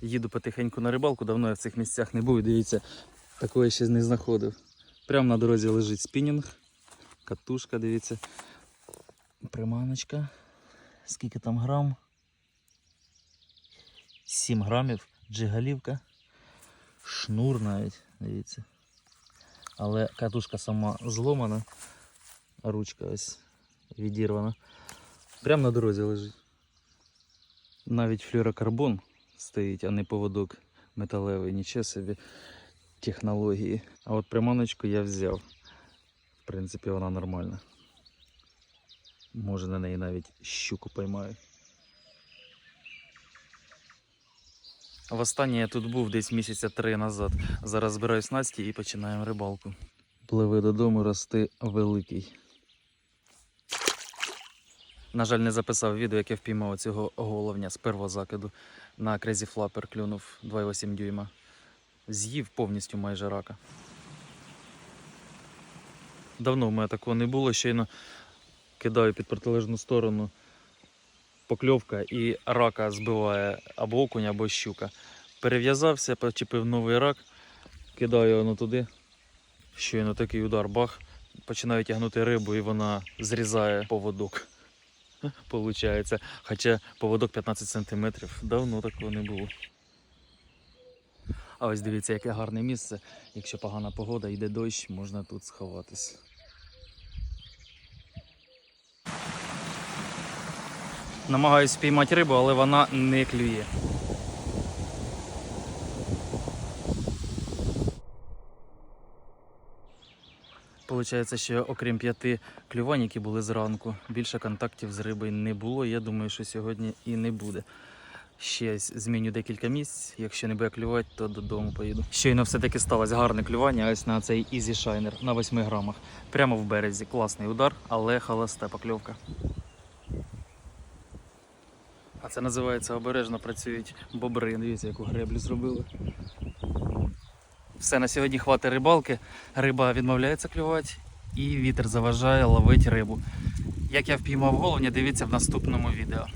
Їду потихеньку на рибалку, давно я в цих місцях не був. Дивіться, такої ще не знаходив. Прямо на дорозі лежить спінінг, катушка, дивіться. Приманочка. Скільки там грам? 7 грамів, джигалівка. Шнур навіть, дивіться. Але катушка сама зломана, ручка ось відірвана. Прямо на дорозі лежить. Навіть флюрокарбон стоїть, а не поводок металевий, нічого собі технології. А от приманочку я взяв. В принципі, вона нормальна. Може на неї навіть щуку поймаю. Востаннє я тут був десь місяця три назад. Зараз збираюсь Насті і починаємо рибалку. Пливи додому, рости великий. На жаль, не записав відео, як я впіймав цього головня з первого закиду. На Crazy Flapper клюнув 2,8 дюйма. З'їв повністю майже рака. Давно в мене такого не було, щойно кидаю під протилежну сторону покльовка і рака збиває або окунь, або щука. Перев'язався, почепив новий рак, кидаю воно туди. Щойно такий удар бах. Починаю тягнути рибу і вона зрізає поводок. Получається. Хоча поводок 15 см. Давно такого не було. А ось дивіться, яке гарне місце. Якщо погана погода, йде дощ, можна тут сховатись. Намагаюсь спіймати рибу, але вона не клює. Получається, що окрім п'яти клювань, які були зранку, більше контактів з рибою не було. Я думаю, що сьогодні і не буде. Ще зміню декілька місць. Якщо не буде клювати, то додому поїду. Щойно все-таки сталося гарне клювання. Ось на цей Easy Shiner на 8 грамах. Прямо в березі. Класний удар, але холоста покльовка. А це називається обережно працюють бобри. Дивіться, яку греблю зробили. Все, на сьогодні хватить рибалки. Риба відмовляється клювати і вітер заважає ловити рибу. Як я впіймав головня, дивіться в наступному відео.